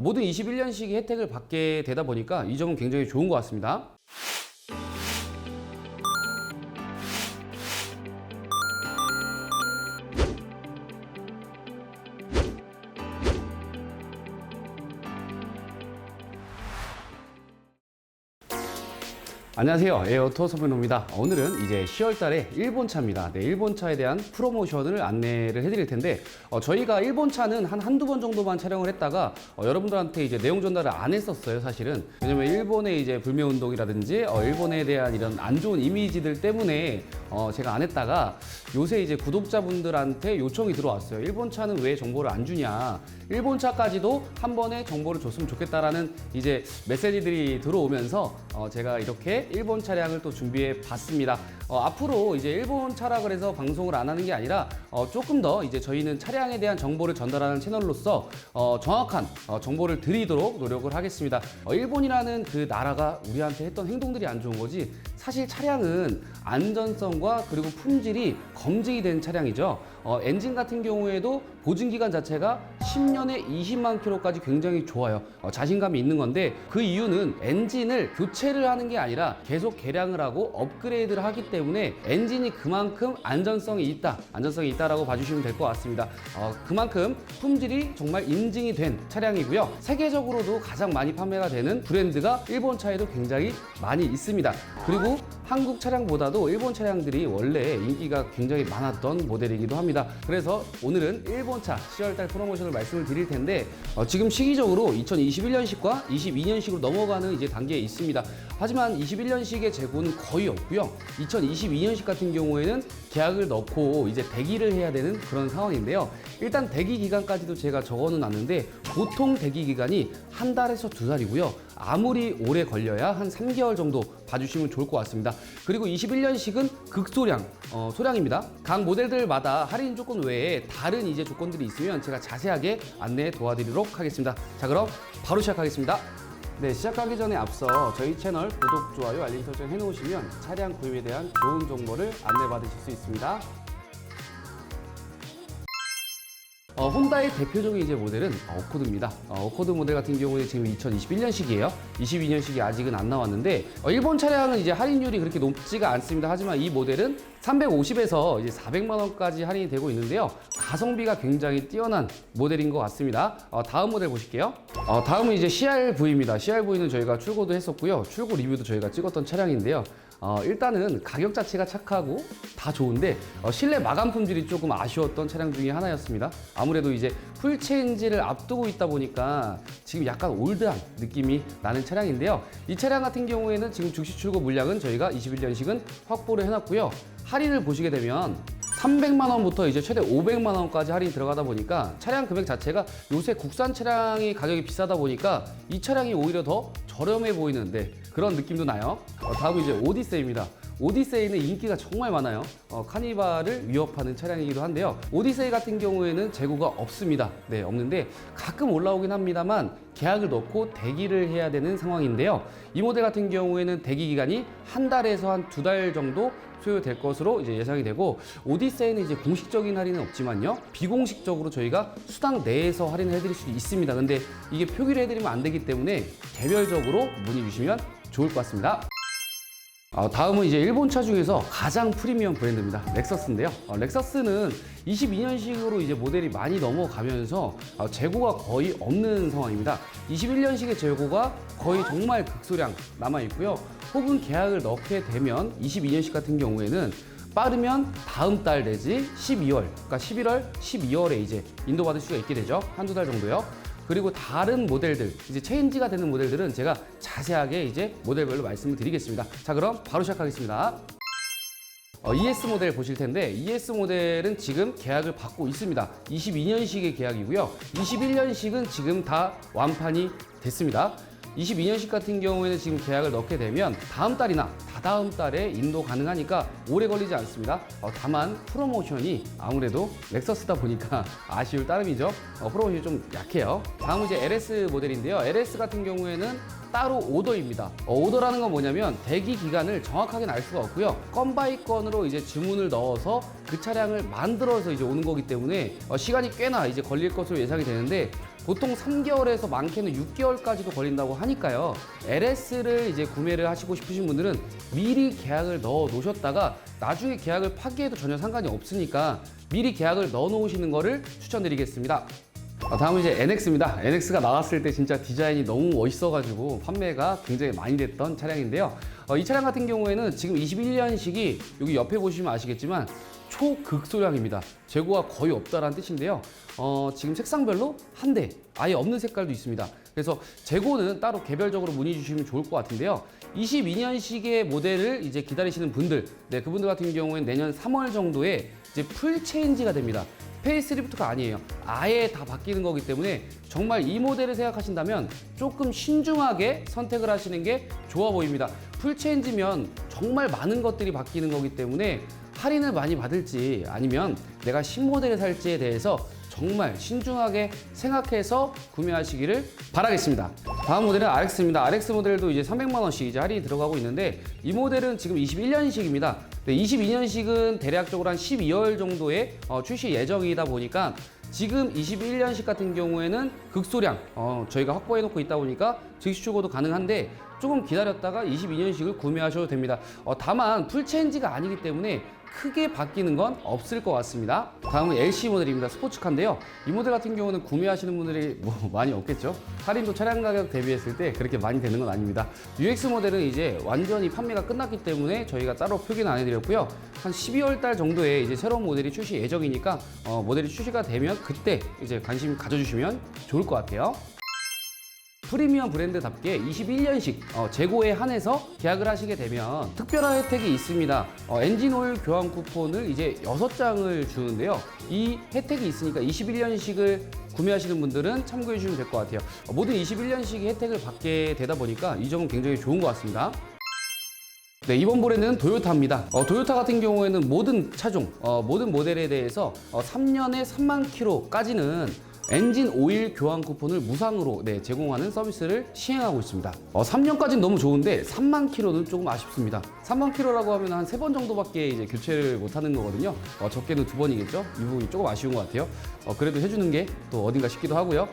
어, 모든 21년식이 혜택을 받게 되다 보니까 이 점은 굉장히 좋은 것 같습니다. 안녕하세요. 에어토 소변호입니다. 오늘은 이제 10월 달에 일본 차입니다. 네, 일본 차에 대한 프로모션을 안내를 해드릴 텐데, 어, 저희가 일본 차는 한 한두 번 정도만 촬영을 했다가, 어, 여러분들한테 이제 내용 전달을 안 했었어요, 사실은. 왜냐면 일본의 이제 불매운동이라든지, 어, 일본에 대한 이런 안 좋은 이미지들 때문에, 어, 제가 안 했다가, 요새 이제 구독자분들한테 요청이 들어왔어요. 일본 차는 왜 정보를 안 주냐. 일본 차까지도 한 번에 정보를 줬으면 좋겠다라는 이제 메시지들이 들어오면서, 어, 제가 이렇게 일본 차량을 또 준비해 봤습니다. 어, 앞으로 이제 일본 차라 그래서 방송을 안 하는 게 아니라 어, 조금 더 이제 저희는 차량에 대한 정보를 전달하는 채널로서 어, 정확한 어, 정보를 드리도록 노력을 하겠습니다. 어, 일본이라는 그 나라가 우리한테 했던 행동들이 안 좋은 거지 사실 차량은 안전성과 그리고 품질이 검증이 된 차량이죠. 어, 엔진 같은 경우에도 보증 기간 자체가 10년에 20만 킬로까지 굉장히 좋아요. 어, 자신감이 있는 건데 그 이유는 엔진을 교체를 하는 게 아니라 계속 개량을 하고 업그레이드를 하기 때문에 엔진이 그만큼 안전성이 있다, 안전성이 있다라고 봐주시면 될 것 같습니다. 어, 그만큼 품질이 정말 인증이 된 차량이고요. 세계적으로도 가장 많이 판매가 되는 브랜드가 일본 차에도 굉장히 많이 있습니다. 그리고 한국 차량보다도 일본 차량들이 원래 인기가 굉장히 많았던 모델이기도 합니다. 그래서 오늘은 일본 차 10월달 프로모션을 말씀을 드릴 텐데 어, 지금 시기적으로 2021년식과 22년식으로 넘어가는 이제 단계에 있습니다. 하지만 21년식의 재고는 거의 없고요. 2022년식 같은 경우에는 계약을 넣고 이제 대기를 해야 되는 그런 상황인데요. 일단 대기 기간까지도 제가 적어 놨는데 보통 대기 기간이 한 달에서 두 달이고요. 아무리 오래 걸려야 한 3개월 정도 봐주시면 좋을 것 같습니다. 그리고 21년식은 극소량, 어, 소량입니다. 각 모델들마다 할인 조건 외에 다른 이제 조건들이 있으면 제가 자세하게 안내 도와드리도록 하겠습니다. 자, 그럼 바로 시작하겠습니다. 네, 시작하기 전에 앞서 저희 채널 구독, 좋아요, 알림 설정 해놓으시면 차량 구입에 대한 좋은 정보를 안내받으실 수 있습니다. 어, 혼다의 대표적인 이제 모델은 어코드입니다. 어, 어코드 모델 같은 경우에 지금 2021년식이에요. 22년식이 아직은 안 나왔는데 어, 일본 차량은 이제 할인율이 그렇게 높지가 않습니다. 하지만 이 모델은 350에서 이제 400만 원까지 할인이 되고 있는데요. 가성비가 굉장히 뛰어난 모델인 것 같습니다. 어, 다음 모델 보실게요. 어, 다음은 이제 CRV입니다. CRV는 저희가 출고도 했었고요. 출고 리뷰도 저희가 찍었던 차량인데요. 어, 일단은 가격 자체가 착하고 다 좋은데 어, 실내 마감 품질이 조금 아쉬웠던 차량 중에 하나였습니다. 아무래도 이제 풀 체인지를 앞두고 있다 보니까 지금 약간 올드한 느낌이 나는 차량인데요. 이 차량 같은 경우에는 지금 즉시 출고 물량은 저희가 21년식은 확보를 해놨고요. 할인을 보시게 되면 300만 원부터 이제 최대 500만 원까지 할인이 들어가다 보니까 차량 금액 자체가 요새 국산 차량이 가격이 비싸다 보니까 이 차량이 오히려 더 저렴해 보이는데 그런 느낌도 나요. 어, 다음은 이제 오디세이입니다. 오디세이는 인기가 정말 많아요. 어, 카니발을 위협하는 차량이기도 한데요. 오디세이 같은 경우에는 재고가 없습니다. 네, 없는데 가끔 올라오긴 합니다만 계약을 넣고 대기를 해야 되는 상황인데요. 이 모델 같은 경우에는 대기 기간이 한 달에서 한 두 달 정도 소요될 것으로 이제 예상이 되고 오디세이는 이제 공식적인 할인은 없지만요. 비공식적으로 저희가 수당 내에서 할인을 해드릴 수도 있습니다. 근데 이게 표기를 해드리면 안 되기 때문에 개별적으로 문의 주시면 좋을 것 같습니다. 어, 다음은 이제 일본 차 중에서 가장 프리미엄 브랜드입니다. 렉서스인데요. 어, 렉서스는 22년식으로 이제 모델이 많이 넘어가면서 어, 재고가 거의 없는 상황입니다. 21년식의 재고가 거의 정말 극소량 남아 있고요. 혹은 계약을 넣게 되면 22년식 같은 경우에는 빠르면 다음 달 내지 12월, 그러니까 11월, 12월에 이제 인도받을 수가 있게 되죠. 한두 달 정도요. 그리고 다른 모델들, 이제 체인지가 되는 모델들은 제가 자세하게 이제 모델별로 말씀을 드리겠습니다. 자, 그럼 바로 시작하겠습니다. 어, ES 모델 보실 텐데 ES 모델은 지금 계약을 받고 있습니다. 22년식의 계약이고요. 21년식은 지금 다 완판이 됐습니다. 22년식 같은 경우에는 지금 계약을 넣게 되면 다음 달이나 다다음 달에 인도 가능하니까 오래 걸리지 않습니다. 어, 다만 프로모션이 아무래도 렉서스다 보니까 아쉬울 따름이죠. 어, 프로모션이 좀 약해요. 다음은 이제 LS 모델인데요. LS 같은 경우에는 따로 오더입니다. 어, 오더라는 건 뭐냐면 대기 기간을 정확하게는 알 수가 없고요. 건 바이 건으로 이제 주문을 넣어서 그 차량을 만들어서 이제 오는 거기 때문에 어, 시간이 꽤나 이제 걸릴 것으로 예상이 되는데 보통 3개월에서 많게는 6개월까지도 걸린다고 하니까요. LS를 이제 구매를 하시고 싶으신 분들은 미리 계약을 넣어 놓으셨다가 나중에 계약을 파기해도 전혀 상관이 없으니까 미리 계약을 넣어 놓으시는 거를 추천드리겠습니다. 어, 다음은 이제 NX입니다. NX가 나왔을 때 진짜 디자인이 너무 멋있어가지고 판매가 굉장히 많이 됐던 차량인데요. 어, 이 차량 같은 경우에는 지금 21년식이 여기 옆에 보시면 아시겠지만 초극소량입니다. 재고가 거의 없다라는 뜻인데요. 어, 지금 색상별로 한 대, 아예 없는 색깔도 있습니다. 그래서 재고는 따로 개별적으로 문의 주시면 좋을 것 같은데요. 22년식의 모델을 이제 기다리시는 분들, 네, 그분들 같은 경우에는 내년 3월 정도에 이제 풀 체인지가 됩니다. 페이스리프트가 아니에요. 아예 다 바뀌는 거기 때문에 정말 이 모델을 생각하신다면 조금 신중하게 선택을 하시는 게 좋아 보입니다. 풀 체인지면 정말 많은 것들이 바뀌는 거기 때문에 할인을 많이 받을지 아니면 내가 신모델을 살지에 대해서 정말 신중하게 생각해서 구매하시기를 바라겠습니다. 다음 모델은 RX입니다. RX 모델도 이제 300만 원씩 이제 할인이 들어가고 있는데 이 모델은 지금 21년식입니다. 22년식은 대략적으로 한 12월 정도에 어, 출시 예정이다 보니까 지금 21년식 같은 경우에는 극소량 어, 저희가 확보해 놓고 있다 보니까 즉시 출고도 가능한데 조금 기다렸다가 22년식을 구매하셔도 됩니다. 어, 다만 풀체인지가 아니기 때문에 크게 바뀌는 건 없을 것 같습니다. 다음은 LC 모델입니다. 스포츠카인데요. 이 모델 같은 경우는 구매하시는 분들이 뭐 많이 없겠죠. 할인도 차량 가격 대비했을 때 그렇게 많이 되는 건 아닙니다. UX 모델은 이제 완전히 판매가 끝났기 때문에 저희가 따로 표기는 안 해드렸고요. 한 12월 달 정도에 이제 새로운 모델이 출시 예정이니까 어, 모델이 출시가 되면 그때 이제 관심 가져주시면 좋을 것 같아요. 프리미엄 브랜드답게 21년식 어, 재고에 한해서 계약을 하시게 되면 특별한 혜택이 있습니다. 어, 엔진 오일 교환 쿠폰을 이제 6장을 주는데요. 이 혜택이 있으니까 21년식을 구매하시는 분들은 참고해 주시면 될 것 같아요. 어, 모든 21년식의 혜택을 받게 되다 보니까 이 점은 굉장히 좋은 것 같습니다. 네, 이번 브랜드는 도요타입니다. 어, 도요타 같은 경우에는 모든 차종, 어, 모든 모델에 대해서 어, 3년에 3만 킬로까지는 엔진 오일 교환 쿠폰을 무상으로 네, 제공하는 서비스를 시행하고 있습니다. 어, 3년까지는 너무 좋은데 3만 킬로는 조금 아쉽습니다. 3만 킬로라고 하면 한 세 번 정도밖에 이제 교체를 못 하는 거거든요. 어, 적게는 두 번이겠죠? 이 부분이 조금 아쉬운 것 같아요. 어, 그래도 해주는 게 또 어딘가 싶기도 하고요.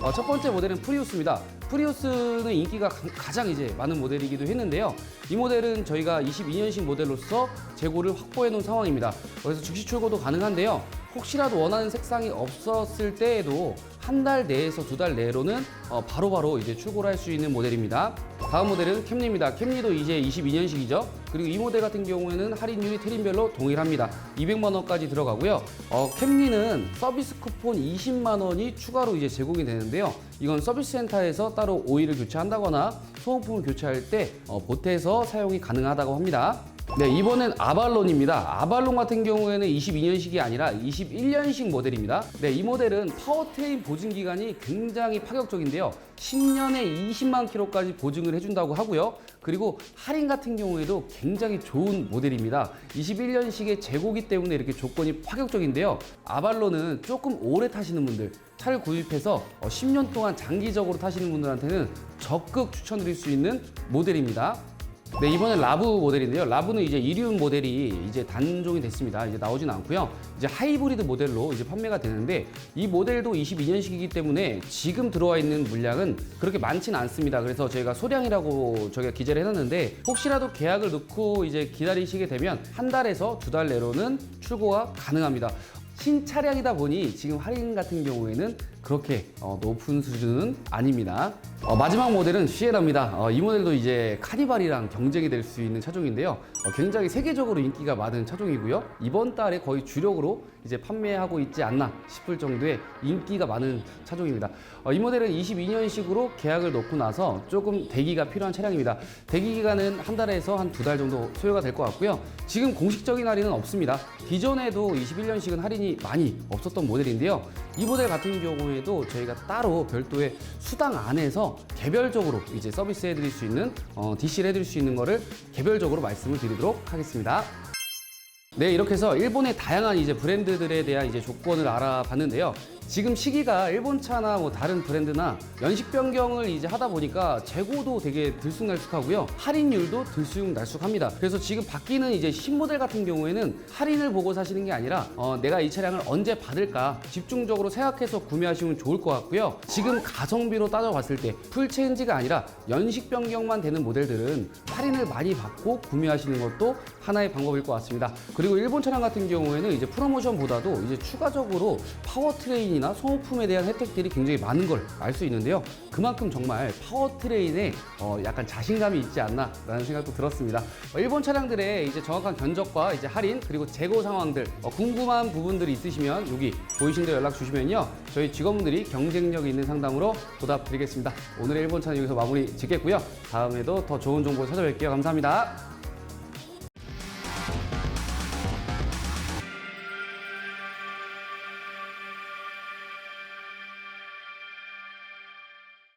어, 첫 번째 모델은 프리우스입니다. 프리우스는 인기가 가- 가장 이제 많은 모델이기도 했는데요. 이 모델은 저희가 22년식 모델로서 재고를 확보해 놓은 상황입니다. 그래서 즉시 출고도 가능한데요. 혹시라도 원하는 색상이 없었을 때에도 한 달 내에서 두 달 내로는 어, 바로 바로 이제 출고를 할 수 있는 모델입니다. 다음 모델은 캠리입니다. 캠리도 이제 22년식이죠. 그리고 이 모델 같은 경우에는 할인율이 트림별로 동일합니다. 200만 원까지 들어가고요. 어, 캠리는 서비스 쿠폰 20만 원이 추가로 이제 제공이 되는데요. 이건 서비스 센터에서 따로 오일을 교체한다거나 소모품을 교체할 때 어, 보태서 사용이 가능하다고 합니다. 네, 이번엔 아발론입니다. 아발론 같은 경우에는 22년식이 아니라 21년식 모델입니다. 네, 이 모델은 파워트레인 보증 기간이 굉장히 파격적인데요. 10년에 20만 킬로까지 보증을 해준다고 하고요. 그리고 할인 같은 경우에도 굉장히 좋은 모델입니다. 21년식의 재고기 때문에 이렇게 조건이 파격적인데요. 아발론은 조금 오래 타시는 분들, 차를 구입해서 10년 동안 장기적으로 타시는 분들한테는 적극 추천드릴 수 있는 모델입니다. 네, 이번엔 라브 모델인데요. 라브는 이제 이리움 모델이 이제 단종이 됐습니다. 이제 나오진 않고요. 이제 하이브리드 모델로 이제 판매가 되는데 이 모델도 22년식이기 때문에 지금 들어와 있는 물량은 그렇게 많지는 않습니다. 그래서 저희가 소량이라고 저희가 기재를 해놨는데 혹시라도 계약을 넣고 이제 기다리시게 되면 한 달에서 두 달 내로는 출고가 가능합니다. 신차량이다 보니 지금 할인 같은 경우에는 그렇게 어, 높은 수준은 아닙니다. 어, 마지막 모델은 시에라입니다. 어, 이 모델도 이제 카니발이랑 경쟁이 될 수 있는 차종인데요. 어, 굉장히 세계적으로 인기가 많은 차종이고요. 이번 달에 거의 주력으로 이제 판매하고 있지 않나 싶을 정도의 인기가 많은 차종입니다. 어, 이 모델은 22년식으로 계약을 놓고 나서 조금 대기가 필요한 차량입니다. 대기 기간은 한 달에서 한 두 달 정도 소요가 될 것 같고요. 지금 공식적인 할인은 없습니다. 기존에도 21년식은 할인이 많이 없었던 모델인데요. 이 모델 같은 경우 에도 저희가 따로 별도의 수당 안에서 개별적으로 이제 서비스 해 드릴 수 있는 어, DC를 해 드릴 수 있는 거를 개별적으로 말씀을 드리도록 하겠습니다. 네, 이렇게 해서 일본의 다양한 이제 브랜드들에 대한 이제 조건을 알아봤는데요. 지금 시기가 일본 차나 뭐 다른 브랜드나 연식 변경을 이제 하다 보니까 재고도 되게 들쑥날쑥하고요. 할인율도 들쑥날쑥합니다. 그래서 지금 바뀌는 이제 신모델 같은 경우에는 할인을 보고 사시는 게 아니라 어, 내가 이 차량을 언제 받을까 집중적으로 생각해서 구매하시면 좋을 것 같고요. 지금 가성비로 따져봤을 때 풀체인지가 아니라 연식 변경만 되는 모델들은 할인을 많이 받고 구매하시는 것도 하나의 방법일 것 같습니다. 그리고 일본 차량 같은 경우에는 이제 프로모션보다도 이제 추가적으로 파워트레인 이나 소모품에 대한 혜택들이 굉장히 많은 걸 알 수 있는데요. 그만큼 정말 파워트레인에 어, 약간 자신감이 있지 않나라는 생각도 들었습니다. 어, 일본 차량들의 이제 정확한 견적과 이제 할인 그리고 재고 상황들 어, 궁금한 부분들이 있으시면 여기 보이신 대로 연락 주시면요. 저희 직원분들이 경쟁력 있는 상담으로 보답 드리겠습니다. 오늘의 일본 차는 여기서 마무리 짓겠고요. 다음에도 더 좋은 정보 찾아뵐게요. 감사합니다.